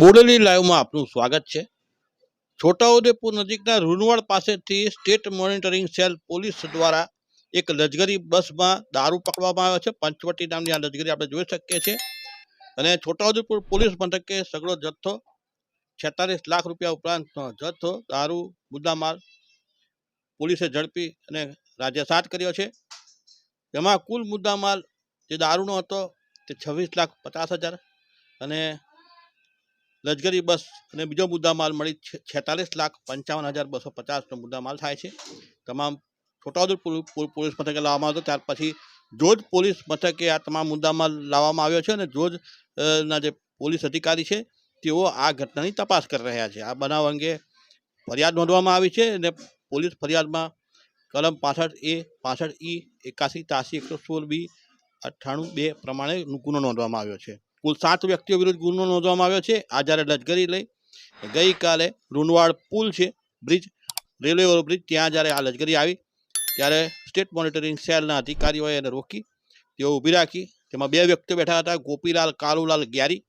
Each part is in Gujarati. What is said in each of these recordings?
બોડેલી લાઈવમાં આપનું સ્વાગત છે. છોટાઉદેપુર નજીકના રૂનવાડ પાસેથી સ્ટેટ મોનિટરિંગ સેલ પોલીસ દ્વારા એક લશ્કરી બસમાં દારૂ પકડવામાં આવ્યો છે. પંચવટી નામની આ લશ્કરી આપણે જોઈ શકીએ છીએ. અને છોટાઉદેપુર પોલીસ મથકે સગળો જથ્થો છેતાલીસ લાખ રૂપિયા ઉપરાંતનો જથ્થો, દારૂ, મુદ્દામાલ પોલીસે ઝડપી અને રાજ્યસાત કર્યો છે. તેમાં કુલ મુદ્દામાલ જે દારૂનો હતો તે છવ્વીસ લાખ પચાસ હજાર અને લશ્કરી બસ અને બીજો મુદ્દામાલ મળી છેતાલીસ લાખ પંચાવન હજાર બસો પચાસનો મુદ્દામાલ થાય છે. તમામ છોટાઉદેપુર પોલીસ મથકે લાવવામાં આવ્યો ત્યાર પછી જોજ પોલીસ મથકે આ તમામ મુદ્દામાલ લાવવામાં આવ્યો છે અને જોજ ના જે પોલીસ અધિકારી છે, તેઓ આ ઘટનાની તપાસ કરી રહ્યા છે. આ બનાવ અંગે ફરિયાદ નોંધવામાં આવી છે અને પોલીસ ફરિયાદમાં કલમ પાસઠ એ, પાસઠ ઈ, એકાસી, ત્યાસી, એકસો સોળ બી, અઠ્ઠાણું બે પ્રમાણે ગુનો નોંધવામાં આવ્યો છે. કુલ સાત વ્યક્તિઓ વિરુદ્ધ ગુનો નોંધવામાં આવ્યો છે. આ જ્યારે લશ્કરી લઈ ગઈકાલે રૂનવાડ પુલ છે, બ્રિજ, રેલવે ઓવરબ્રિજ ત્યાં જ્યારે આ લશ્કરી આવી, ત્યારે સ્ટેટ મોનિટરિંગ સેલના અધિકારીઓએ એને રોકી, તેઓ ઊભી રાખી, તેમાં બે વ્યક્તિઓ બેઠા હતા, ગોપીલાલ, કાલુલાલ ગ્યારી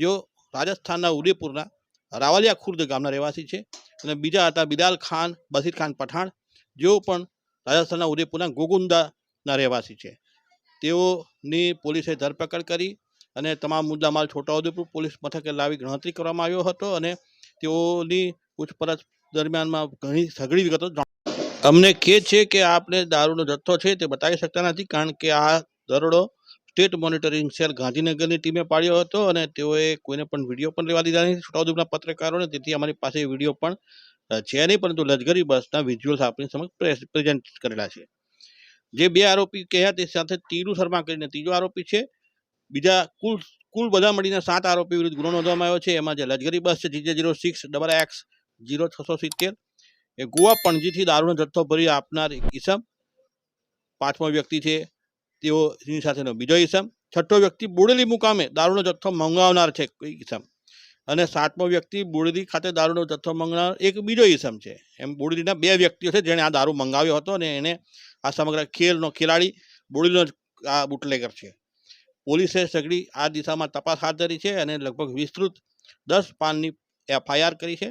જેઓ રાજસ્થાનના ઉદયપુરના રાવલિયા ખુર્દ ગામના રહેવાસી છે અને બીજા હતા બિલાલ ખાન બસીર ખાન પઠાણ, જેઓ પણ રાજસ્થાનના ઉદયપુરના ગોગુંદાના રહેવાસી છે. તેઓની પોલીસે ધરપકડ કરી અને તમામ મુદ્દામાલ છોટાઉદેપુર પોલીસ મથકે લાવી ગણતરી કરવામાં આવ્યો હતો અને તેઓની પૂછપરછ દરમિયાનમાં ઘણી સઘળી વિગતો અમને કે છે કે આપને દારૂનો જથ્થો છે તે બતાવી શકતા નથી કારણ કે આ દરોડો સ્ટેટ મોનિટરિંગ સેલ ગાંધીનગરની ટીમે પાડ્યો હતો અને તેઓએ કોઈને પણ વીડિયો પણ લેવા દીધા નથી. છોટાઉદેપુરના પત્રકારોને તેથી અમારી પાસે વીડિયો પણ છે નહીં, પરંતુ લશ્કરી બસના વિઝ્યુઅલ્સ આપણી સમક્ષ પ્રેઝન્ટ કરેલા છે. જે બે આરોપી કહ્યા, તે સાથે તીરુ શર્મા કરીને ત્રીજો આરોપી છે. બીજા કુલ કુલ બધા મળીને સાત આરોપી વિરુદ્ધ ગુનો નોંધવામાં આવ્યો છે. એમાં જે લશ્કરી બસ છે, GJ zero six double X zero છસો સિત્તેર. એ ગોવા પણજીથી દારૂનો જથ્થો ભરી આપનાર ઈસમ. પાંચમો વ્યક્તિ છે, તેઓ એની સાથેનો બીજો ઈસમ. છઠ્ઠો વ્યક્તિ બોડેલી મુકામે દારૂનો જથ્થો મંગાવનાર છે ઈસમ. અને સાતમો વ્યક્તિ બોડેલી ખાતે દારૂનો જથ્થો મંગાવનાર એક બીજો ઈસમ છે. એમ બોડેલીના બે વ્યક્તિઓ છે, જેણે આ દારૂ મંગાવ્યો હતો અને એને આ સમગ્ર ખેલનો ખેલાડી બોડેલીનો આ બુટલેગર છે. પોલીસે સઘળી આ દિશામાં તપાસ હાથ ધરી છે અને લગભગ વિસ્તૃત દસ પાનની એફઆઈઆર કરી છે.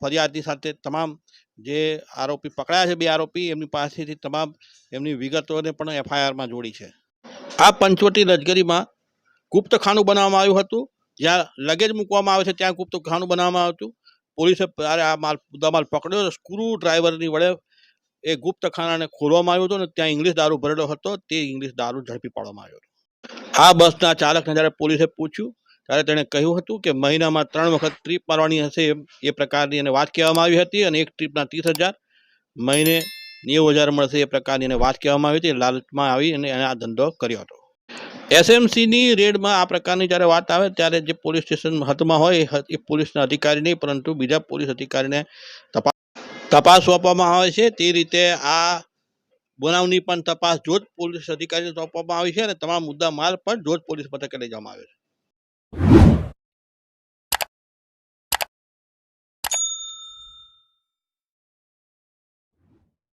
ફરિયાદની સાથે તમામ જે આરોપી પકડાયા છે, બે આરોપી, એમની પાસેથી તમામ એમની વિગતોને પણ એફઆઈઆરમાં જોડી છે. આ પંચવટી લશ્કરીમાં ગુપ્તખાનું બનાવવામાં આવ્યું હતું. જ્યાં લગેજ મૂકવામાં આવે છે, ત્યાં ગુપ્તખાનું બનાવવામાં આવ્યું હતું. પોલીસે ત્યારે આ માલ, મુદ્દામાલ પકડ્યો સ્ક્રૂ ડ્રાઈવરની વડે એ ગુપ્તખાનાને ખોલવામાં આવ્યું હતું અને ત્યાં ઇંગ્લિશ દારૂ ભરેલો હતો. તે ઇંગ્લિશ દારૂ ઝડપી પાડવામાં આવ્યો હતો. આ બસના ચાલકને જ્યારે પોલીસે પૂછ્યું, ત્યારે તેણે કહ્યું હતું કે મહિનામાં ત્રણ વખત ટ્રીપ મારવાની હશે એ પ્રકારની એને વાત કહેવામાં આવી હતી અને એક ટ્રીપના ત્રીસ હજાર મહિને નેવું હજાર મળશે એ પ્રકારની એને વાત કહેવામાં આવી હતી, લાલચમાં આવી અને એને આ ધંધો કર્યો હતો. એસએમસીની રેડમાં આ પ્રકારની જ્યારે વાત આવે ત્યારે જે પોલીસ સ્ટેશન હાથમાં હોય એ પોલીસના અધિકારી નહીં, પરંતુ બીજા પોલીસ અધિકારીને તપાસ તપાસ સોંપવામાં આવે છે. તે રીતે આ બનાવની પણ તપાસ જોધ પોલીસ અધિકારીને સોંપવામાં આવી છે અને તમામ મુદ્દા માલ પણ જોધ પોલીસ મથકે લઈ જવામાં આવ્યો છે.